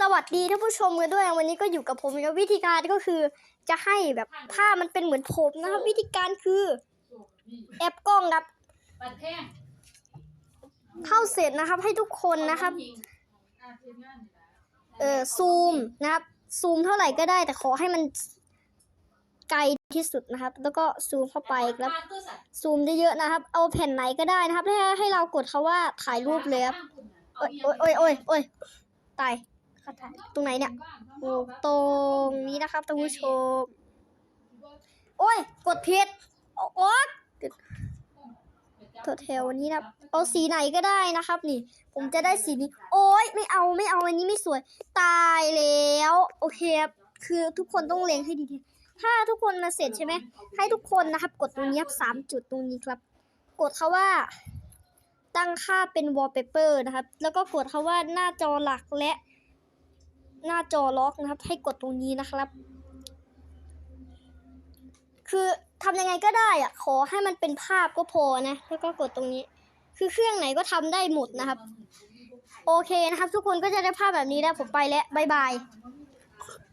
สวัสดีท่านผู้ชมกันด้วยวันนี้ก็อยู่กับผมนะครับวิธีการก็คือ จะให้แบบภาพมันเป็นเหมือนผมนะครับ วิธีการคือแอปกล้องครับปัดแท่งเข้าเสร็จนะครับ ให้ทุกคนนะครับ เออซูมนะครับ ซูมเท่าไหร่ก็ได้ แต่ขอให้มันไกลที่สุดนะครับ แล้วก็ซูมเข้าไปครับ ซูมได้เยอะนะครับ เอาแผ่นไหนก็ได้นะครับให้ให้เรากดคาว่าถ่ายรูปเลยครับโอ้ยโอ้ยโอ้ยโอ้ย โอ้ยตายตรงไหนเนี่ยโอ้ตรงนี้นะครับท่านผู้ชม โอ้ย กดผิดโอ๊โอ๊ยตัวแถวนี้นะเอาสีไหนก็ได้นะครับ นี่ ผมจะได้สีนี้ โอ๊ย ไม่เอาไม่เอาอันนี้ไม่สวย ตายแล้ว โอเคคือทุกคนต้องเล็งให้ดีๆ ถ้าทุกคนมาเสร็จใช่ไหม ให้ทุกคนนะครับ กดตรงนี้ครับสามจุดตรงนี้ครับ กดคาว่า ตั้งค่าเป็น wallpaper นะครับ แล้วก็กดคาว่าหน้าจอหลักและหน้าจอล็อกนะครับ ให้กดตรงนี้นะครับ คือทำยังไงก็ได้อะขอให้มันเป็นภาพก็พอนะ แล้วก็กดตรงนี้ คือเครื่องไหนก็ทำได้หมดนะครับ โอเคนะครับ ทุกคนก็จะได้ภาพแบบนี้แล้วผมไปแล้ว บ๊ายบาย